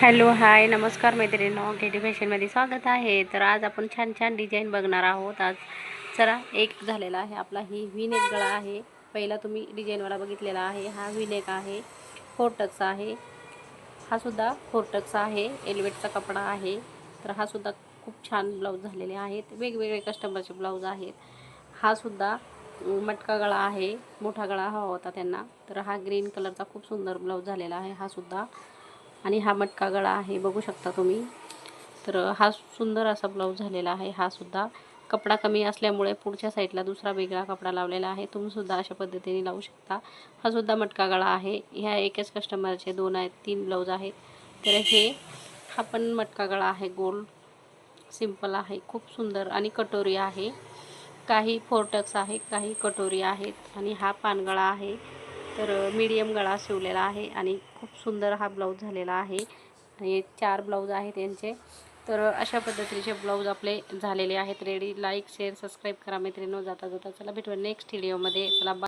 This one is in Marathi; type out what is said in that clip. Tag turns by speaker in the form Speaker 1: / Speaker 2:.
Speaker 1: हॅलो हाय नमस्कार मैत्रिणींनो. के फॅशनमध्ये स्वागत आहे. तर आज आपण छान छान डिझाईन बघणार आहोत. आज चला एक झालेला आहे आपला ही विनेक गळा आहे. पहिला तुम्ही डिझाईनवाला बघितलेला आहे. हा विनेक आहे. फोरटक्स आहे. हा सुद्धा फोरटक्स आहे. एलवेटचा कपडा आहे. तर हा सुद्धा खूप छान ब्लाऊज झालेले आहेत. वेगवेगळे कस्टमरचे ब्लाऊज आहेत. हा सुद्धा मटका गळा आहे. मोठा गळा हवा होता त्यांना. तर हा ग्रीन कलरचा खूप सुंदर ब्लाऊज झालेला आहे. हा सुद्धा आणि हा मटका गळा आहे बघू शकता तुम्ही. तर हा सुंदर असा ब्लाऊज झालेला आहे. हा सुद्धा कपडा कमी असल्यामुळे पुढच्या साईडला दुसरा वेगळा कपडा लावलेला आहे. तुम्ही सुद्धा अशा पद्धतीने लावू शकता. हा सुद्धा मटका गळा आहे. ह्या एकच कस्टमरचे दोन आहेत तीन ब्लाऊज आहेत. तर हे हा पण मटका गळा आहे गोल. सिंपल आहे खूप सुंदर आणि कटोरी आहे. काही फोरटक्स आहे काही कटोरी आहेत आणि हा पानगळा आहे. तर मीडियम गळा शिवलेला आहे आणि खूप सुंदर हा ब्लाऊज झालेला आहे. आणि चार ब्लाऊज आहेत यांचे. तर अशा पद्धतीचे ब्लाऊज आपले झालेले आहेत. रेडी लाईक शेअर सबस्क्राईब करा मैत्रिणी जाता जाता चला भेटूया नेक्स्ट व्हिडिओमध्ये चला बा